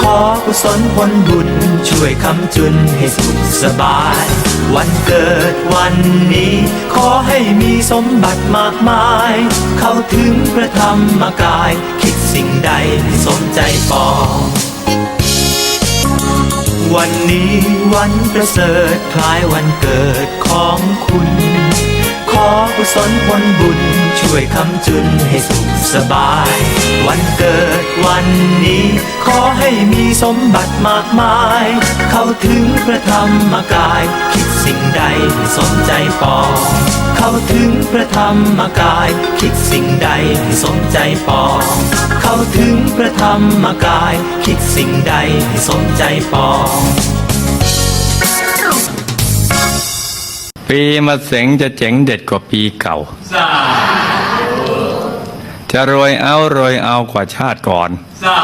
ขอกุศลผลบุญช่วยคำจุนให้สุขสบาย วันเกิดวันนี้ ขอให้มีสมบัติมากมาย เข้าถึงพระธรรมกาย คิดสิ่งใดสมใจปองวันนี้วันประเสริฐคล้ายวันเกิดของคุณ กุศลผลบุญช่วยคำจุนให้สุขสบาย วันเกิดวันนี้ ขอให้มีสมบัติมากมาย เข้าถึงพระธรรมกาย คิดสิ่งใดสมใจปองเข้าถึงพระธรรมกาย คิดสิ่งใดสมใจปองเข้าถึงพระธรรมกาย คิดสิ่งใดสมใจปอง ปีมะเสงจะเจ๋งเด็ดกว่าปีเก่าสาจะรวยเอารวยเอากว่าชาติก่อนสา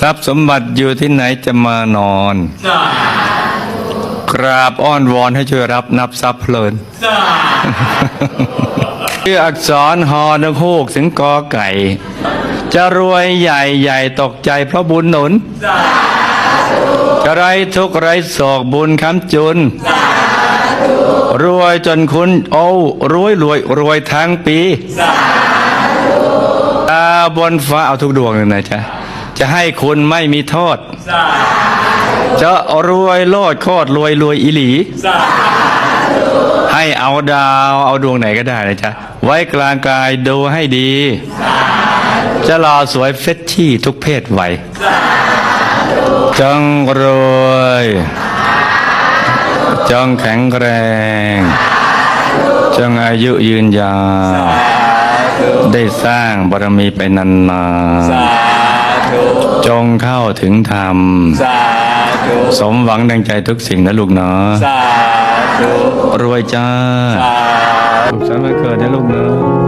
ทรัพย์สมบัติอยู่ที่ไหนจะมานอนสากราบอ้อนวอนให้ช่วยรับนับทรัพย์เพลินสาชื่ออักษรฮอนกฮูกถึงกอไก่ จะรวยใหญ่ใหญ่ตกใจเพราะบุญหนุนสาจะไรทุกข์ไรโศกบุญค้ำจุน รวยจนคุณโอ้รวยรวยรวยทั้งปีสาตาบนฟ้าเอาทุกดวงเลยนะจ๊ะจะให้คุณไม่มีโทษสาจะรวยโลดโคตรรวยรวยอีหลีสาให้เอาดาวเอาดวงไหนก็ได้นะจ๊ะไว้กลางกายดูให้ดี จะรอสวยเฟชชี่ทุกเพศวัยจงรวย จงแข็งแรง จงอายุยืนยาว ได้สร้างบารมีไปนานสาธุๆจงเข้าถึงธรรมสาธุสมหวังดังใจทุกสิ่งนะลูกเนาะสาธุรวยจ้าสาสุขสันต์วันเกิดนะลูกเนาะ